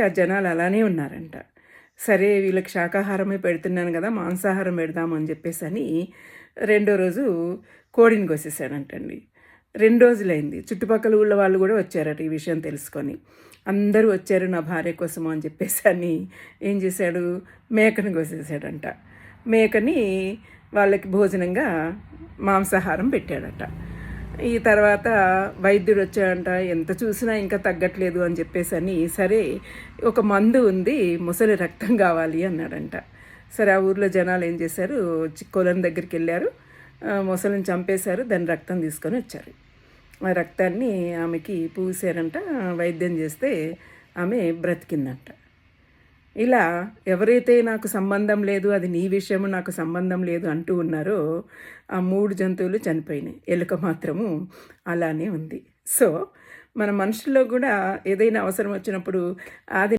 ఆ జనాలు అలానే ఉన్నారంట. సరే వీళ్ళకి శాకాహారమే పెడుతున్నాను కదా మాంసాహారం పెడదాము అని చెప్పేసి అని రెండో రోజు కోడిని కోసేసాడంటండి రెండు రోజులైంది. చుట్టుపక్కల ఊళ్ళో వాళ్ళు కూడా వచ్చారట ఈ విషయం తెలుసుకొని. అందరూ వచ్చారు నా భార్య కోసం అని చెప్పేసి అని ఏం చేశాడు? మేకను కోసేసాడంట మేకని వాళ్ళకి భోజనంగా మాంసాహారం పెట్టాడట. ఈ తర్వాత వైద్యుడు వచ్చాడంట ఎంత చూసినా ఇంకా తగ్గట్లేదు అని చెప్పేసి అని సరే ఒక మందు ఉంది ముసలి రక్తం కావాలి అన్నాడంట. సరే ఆ ఊర్లో జనాలు ఏం చేశారు? చి- కొలను దగ్గరికి వెళ్ళారు. ముసలిని చంపేశారు దాని రక్తం తీసుకొని వచ్చారు. ఆ రక్తాన్ని ఆమెకి పూసారంట వైద్యం చేస్తే ఆమె బ్రతికిందంట. ఇలా ఎవరైతే నాకు సంబంధం లేదు అది నీ విషయము నాకు సంబంధం లేదు అంటూ ఉన్నారో ఆ మూడు జంతువులు చనిపోయినాయి. ఎలుక మాత్రము అలానే ఉంది. సో మన మనుషుల్లో కూడా ఏదైనా అవసరం వచ్చినప్పుడు అది